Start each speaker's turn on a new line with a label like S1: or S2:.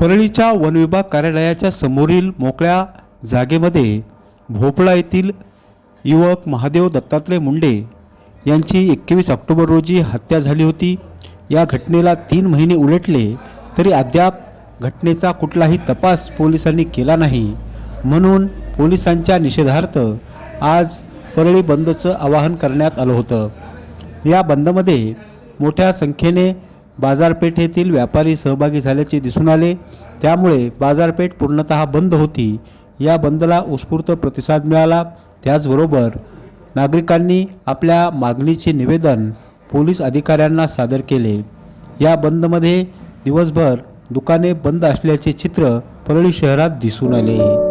S1: परळीच्या वनविभाग कार्यालयाच्या समोरील मोकळ्या जागेमध्ये भोपळा येथील युवक महादेव दत्तात्रय मुंडे यांची एकवीस ऑक्टोबर रोजी हत्या झाली होती. या घटनेला तीन महिने उलटले तरी अद्याप घटनेचा कुठलाही तपास पोलिसांनी केला नाही. म्हणून पोलिसांच्या निषेधार्थ आज परळी बंदचं आवाहन करण्यात आलं होतं. या बंदमध्ये मोठ्या संख्येने बाजारपेठेतील व्यापारी सहभागी झाल्याचे दिसून आले. त्यामुळे बाजारपेठ पूर्णतः बंद होती. या बंदला उत्स्फूर्त प्रतिसाद मिळाला. त्याचबरोबर नागरिकांनी आपल्या मागणीचे निवेदन पोलीस अधिकाऱ्यांना सादर केले. या बंदमध्ये दिवसभर दुकाने बंद असल्याचे चित्र परळी शहरात दिसून आले.